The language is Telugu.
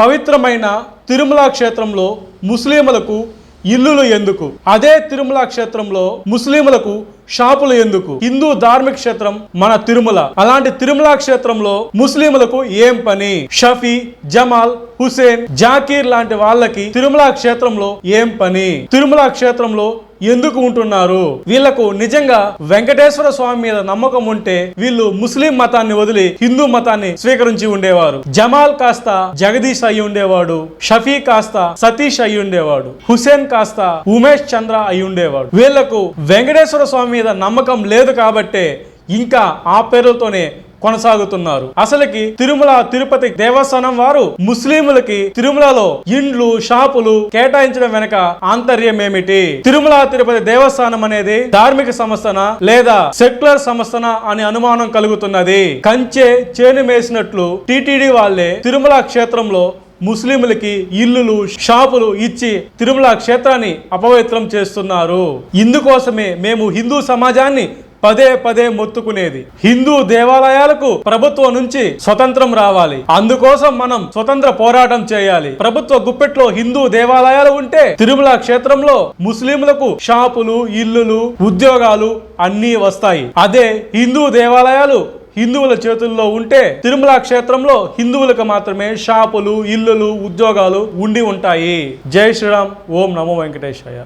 పవిత్రమైన తిరుమల క్షేత్రంలో ముస్లింలకు ఇల్లులు ఎందుకు? అదే తిరుమల క్షేత్రంలో ముస్లింలకు షాపులు ఎందుకు? హిందూ ధార్మిక క్షేత్రం మన తిరుమల. అలాంటి తిరుమల క్షేత్రంలో ముస్లింలకు ఏం పని? షఫీ జమాల్ హుసేన్ జాకీర్ లాంటి వాళ్ళకి తిరుమల క్షేత్రంలో ఏం పని? తిరుమల క్షేత్రంలో ఎందుకు ఉంటున్నారు? వీళ్ళకు నిజంగా వెంకటేశ్వర స్వామి మీద నమ్మకం ఉంటే వీళ్ళు ముస్లిం మతాన్ని వదిలి హిందూ మతాన్ని స్వీకరించి ఉండేవారు. జమాల్ కాస్త జగదీష్ అయి ఉండేవాడు షఫీ కాస్త సతీష్ అయి ఉండేవాడు హుసేన్ కాస్త ఉమేష్ చంద్ర అయి ఉండేవాడు. వీళ్ళకు వెంకటేశ్వర స్వామి మీద నమ్మకం లేదు కాబట్టే ఇంకా ఆ పేర్లతోనే కొనసాగుతున్నారు. అసలుకి తిరుమల తిరుపతి దేవస్థానం వారు ముస్లింలకి తిరుమలలో ఇండ్లు షాపులు కేటాయించడం వెనక ఆంతర్యం ఏమిటి తిరుమల తిరుపతి దేవస్థానం అనేది ధార్మిక సంస్థన లేదా సెక్యులర్ సంస్థన అని అనుమానం కలుగుతున్నది. కంచె చేను మేసినట్లు టిటిడి వాళ్ళే తిరుమల క్షేత్రంలో ముస్లింలకి ఇల్లులు షాపులు ఇచ్చి తిరుమల క్షేత్రాన్ని అపవిత్రం చేస్తున్నారు. ఇందుకోసమే మేము హిందూ సమాజాన్ని పదే పదే మొత్తుకునేది. హిందూ దేవాలయాలకు ప్రభుత్వం నుంచి స్వతంత్రం రావాలి. అందుకోసం మనం స్వతంత్ర పోరాటం చేయాలి. ప్రభుత్వ గుప్పెట్లో హిందూ దేవాలయాలు ఉంటే తిరుమల క్షేత్రంలో ముస్లింలకు షాపులు ఇల్లులు ఉద్యోగాలు అన్నీ వస్తాయి. అదే హిందూ దేవాలయాలు హిందువుల చేతుల్లో ఉంటే తిరుమల క్షేత్రంలో హిందువులకు మాత్రమే షాపులు ఇల్లులు ఉద్యోగాలు ఉండి ఉంటాయి. జై శ్రీరామ్. ఓం నమో వెంకటేశాయ.